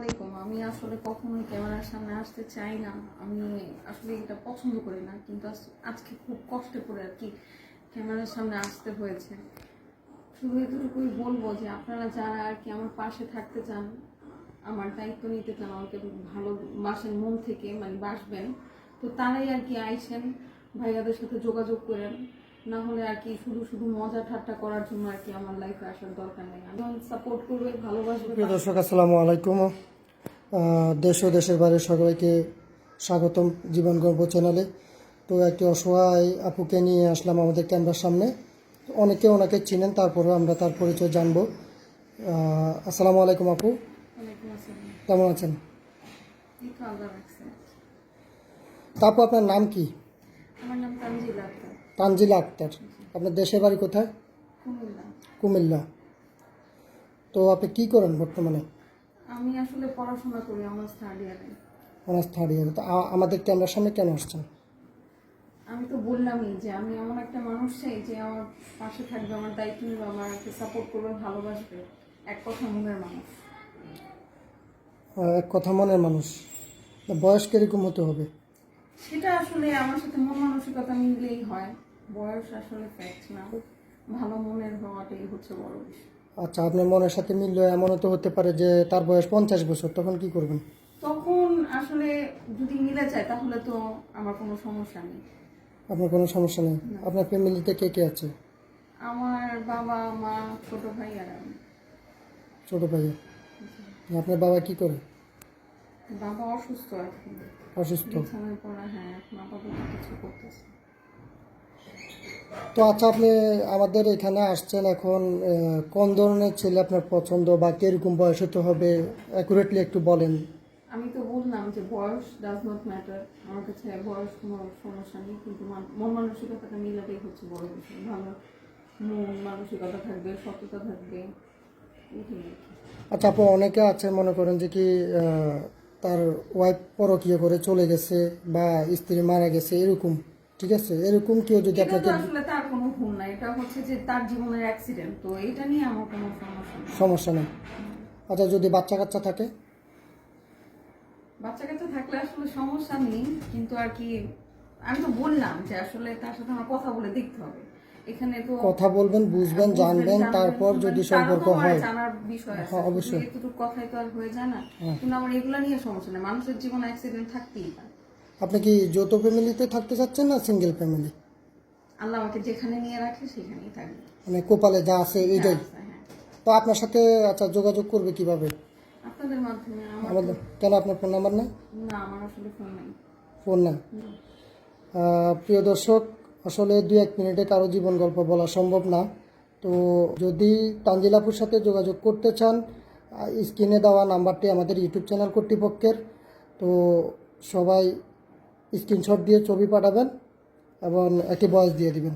আসসালামাইকুম আমি আসলে কখনোই ক্যামেরার সামনে আসতে চাই না। আমি আসলে এটা পছন্দ করি না, কিন্তু আজকে খুব কষ্টে করে আর কি ক্যামেরার সামনে আসতে হয়েছে। শুধু এতটুকুই বলব যে আপনারা যারা আর কি আমার পাশে থাকতে চান, আমার দায়িত্ব নিতে চান, আমাকে ভালোবাসেন মন থেকে মানে বাসবেন, তো তারাই আর কি আইসেন, ভাইয়াদের সাথে যোগাযোগ করেন। না হলে আর কি শুধু শুধু মজা ঠাট্টা করার জন্য আর কি আমার লাইফে আসার দরকার নেই। আমি সাপোর্ট করবে ভালোবাসবে। প্রিয় দর্শক আসসালামু আলাইকুম। দেশ ও দেশের বাইরে সবাইকে স্বাগতম জীবন গল্প চ্যানেলে। তো একটি অসহায় আপুকে নিয়ে আসলাম আমাদের ক্যামেরার সামনে। অনেকে ওনাকে চিনেন তারপরে আমরা তার পরিচয় জানব। আসসালামু আলাইকুম আপু। কেমন আছেন? এই তো আল্লাহ রাখছে তা আপু আপনার নাম কি? আমার নাম তানজিল আক্তার। তানজিলা আক্তার। আপনার দেশের বাড়ি কোথায়? কুমিল্লা। কুমিল্লা। তো আপনি কি করেন বর্তমানে? আমি আসলে পড়াশোনা করি আমার থার্ড ইয়ারে অনার্স থার্ড ইয়ার তো আমাদের ক্যামেরার সামনে কেন আসছেন? আমি তো বললামই যে আমি এমন একটা মানুষ চাই যে আমার পাশে থাকবে আমার দায়িত্ব নেবে আমাকে সাপোর্ট করবে ভালোবাসবে। এক কথা মনের মানুষ। এক কথা মনের মানুষ। বয়স কীরকম হতে হবে? সেটা আসলে আমার সাথে মন মানসিকতা মিললেই হয়। বয়স আসলে ফ্যাক্ট না। ভালো মনের হওয়াটাই হচ্ছে বড় বিষয়। আচ্ছা আপনার মনের সাথে মিললে এমনও তো হতে পারে যে তার বয়স পঞ্চাশ বছর তখন কি করবেন? তখন আসলে যদি মিলে যায় তাহলে তো আমার কোনো সমস্যা নেই। আপনার কোনো সমস্যা নেই? আপনার ফ্যামিলিতে কে কে আছে? আমার বাবা মা ছোট ভাই আর আমি। ছোট ভাই। আপনার বাবা কি করে? বাবা অসুস্থ এখন। অসুস্থ? বিছানায় পড়া হ্যাঁ এখন আপাতত কিছু করতেছে। তো আচ্ছা আপনি আমাদের এখানে আসছেন এখন কোন ধরনের ছেলে আপনার পছন্দ বা কীরকম বয়স হতে হবে? অ্যাকুরেটলি একটু বলেন। আমি তো বললাম যে বয়স ডাজ নট ম্যাটার আমার কাছে বয়স কোনো সমস্যা নেই কিন্তু মন মানসিকতাটা মিলাতেই হচ্ছে বড় বিষয়। ভালো মন মানসিকতা থাকবে সততা থাকবে। আচ্ছা আপু অনেকে আছে মনে করেন যে কি তার ওয়াইফ পরকীয় করে চলে গেছে বা স্ত্রী মারা গেছে এরকম ঠিক আছে? এরকম কেউ যদি আপনাকে আসলে তার কোনো ভুল না। এটা হচ্ছে যে তার জীবনের অ্যাক্সিডেন্ট তো এটা নিয়ে আমার কোনো সমস্যা নেই। সমস্যা নেই। আচ্ছা যদি বাচ্চা কাচ্চা থাকে? বাচ্চা কাচ্চা থাকলে আসলে সমস্যা নেই কিন্তু আর কি আমি তো বললাম যে আসলে তার সাথে আমার কথা বলে দেখতে হবে। এখানে তো কথা বলবেন বুঝবেন জানবেন তারপর যদি সম্পর্ক হয়। জানার বিষয় আছে। হ্যাঁ, অবশ্যই। এতটুকু কথাই তো আর হয়ে যায় না। কিন্তু আমার এগুলা নিয়ে সমস্যা নেই। মানুষের জীবনে অ্যাক্সিডেন্ট থাকতেই পারে। আপনি কি যৌথ ফ্যামিলিতে থাকতে চাচ্ছেন না সিঙ্গেল ফ্যামিলি আল্লাহ আমাকে যেখানে নিয়ে রাখে সেখানেই থাকবে মানে কোপালে যা আছে এইটাই। হ্যাঁ। তো আপনার সাথে আচ্ছা যোগাযোগ করবে কীভাবে? আপনাদের মাধ্যমে আমাদের কেন আপনার ফোন নাম্বার নেই? না আমার আসলে ফোন নেই। ফোন নেই। প্রিয় দর্শক আসলে দু এক মিনিটে কারও জীবন গল্প বলা সম্ভব না। তো যদি তানজিলাপুর সাথে যোগাযোগ করতে চান স্ক্রিনে দেওয়া নাম্বারটি আমাদের ইউটিউব চ্যানেল কর্তৃপক্ষের। তো সবাই স্ক্রিনশট দিয়ে ছবি পাঠাবেন এবং একটি বয়স দিয়ে দিবেন।